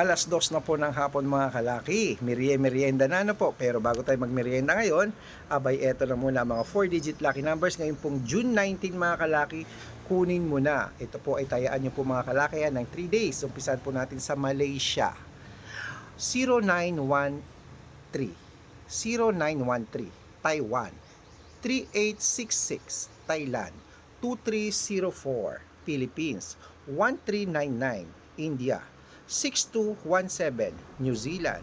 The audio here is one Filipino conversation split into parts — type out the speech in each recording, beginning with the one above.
Alas dos na po ng hapon mga kalaki. Merie merienda na ano po. Pero bago tayo magmerienda ngayon, abay eto na muna mga 4-digit lucky numbers. Ngayon pong June 19 mga kalaki, kunin mo na. Ito po ay tayaan nyo po mga kalaki yan ng 3 days. Umpisan po natin sa Malaysia. 0913 0913 Taiwan 3866 Thailand 2304 Philippines 1399 India 6217 New Zealand.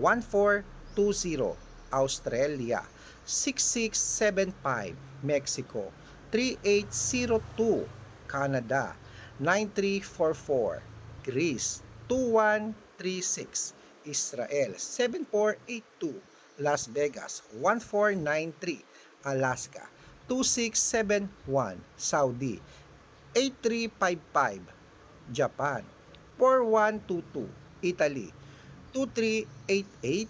1420 Australia. 6675 Mexico. 3802 Canada. 9344 Greece. 2136 Israel. 7482 Las Vegas. 1493 Alaska. 2671 Saudi. 8355 Japan 4122 Italy. 2388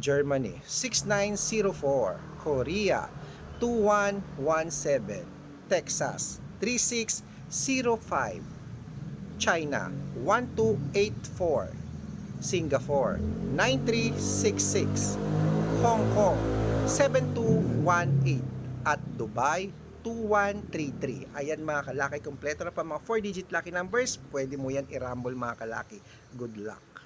Germany. 6904 Korea. 2117 Texas. 3605 China. 1284 Singapore. 9366 Hong Kong. 7218 at Dubai 2133. Ayan mga kalaki, kompleto na pa mga 4 digit lucky numbers. Pwede mo yan i-rumble mga kalaki. Good luck.